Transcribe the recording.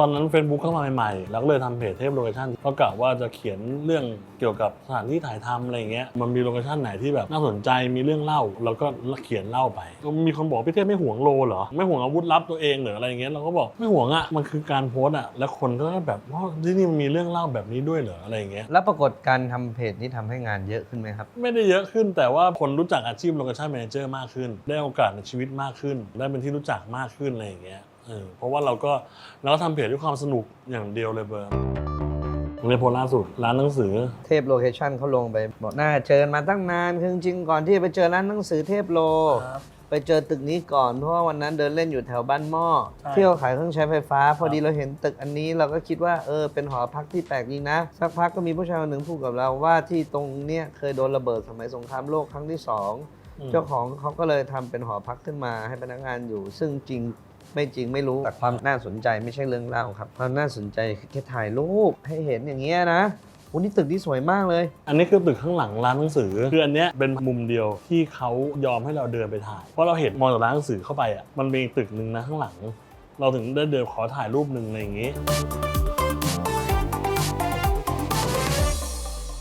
ตอนนั้น Facebook เข้ามาใหม่ๆ แล้วก็เลยทำเพจเทพโลเคชั่นก็กะว่าจะเขียนเรื่องเกี่ยวกับสถานที่ถ่ายทำอะไรอย่างเงี้ย มันมีโลเคชั่นไหนที่แบบน่าสนใจ มีเรื่องเล่า เราก็เขียนเล่าไปก็มีคนบอกพี่เทพไม่ห่วงโลเหรอ ไม่ห่วงอาวุธลับตัวเองเหรออะไรอย่างเงี้ย เราก็บอกไม่ห่วงอะมันคือการโพสต์อะแล้วคนก็แบบว่าที่นี่มันมีเรื่องเล่าแบบนี้ด้วยเหรออะไรอย่างเงี้ย แล้วปรากฏการทำเพจนี้ทำให้งานเยอะขึ้นไหมครับ ไม่ได้เยอะขึ้นแต่ว่าคนรู้จักอาชีพโลเคชั่นแมเนเจอร์มากขึ้น ได้โอกาสในชีวิตมากขึ้น ได้เป็นที่รู้จักมากขึ้นอะไรอย่างเงี้ย เออเพราะว่าเราก็เราก็ทำเพจด้วยความสนุกอย่างเดียวเลยเบอร์เรียนโพสต์ล่าสุดร้านหนังสือ เทพโลเคชั่นเขาลงไปบอกน่าเจอมาตั้งนานคือจริงๆก่อนที่จะไปเจอร้านหนังสือเทพโลไปเจอตึกนี้ก่อนเพราะว่าวันนั้นเดินเล่นอยู่แถวบ้านหม้อใช่ เที่ยวขายเครื่องใช้ไฟฟ้า พอดีเราเห็นตึกอันนี้เราก็คิดว่าเออเป็นหอพักที่แปลกดีนะ สักพักก็มีผู้ชายคนหนึ่งพูดกับเราว่าที่ตรงเนี้ยเคยโดนระเบิดสมัยสงครามโลกครั้งที่สอง อืม เจ้าของเขาก็เลยทำเป็นหอพักขึ้นมาให้พนักงานอยู่ ซึ่งจริง ไม่จริงไม่รู้แต่ความน่าสนใจไม่ใช่เรื่องเล่าครับ ความน่าสนใจคือแค่ถ่ายรูปให้เห็นอย่างเงี้ยนะวันนี้ตึกที่สวยมากเลย อันนี้คือตึกข้างหลังร้านหนังสือ คืออันเนี้ยเป็นมุมเดียวที่เขายอมให้เราเดินไปถ่าย เพราะเราเห็นมองจากร้านหนังสือเข้าไปอะ มันมีตึกหนึ่งนะข้างหลัง เราถึงได้เดินขอถ่ายรูปหนึ่งอะไรอย่างงี้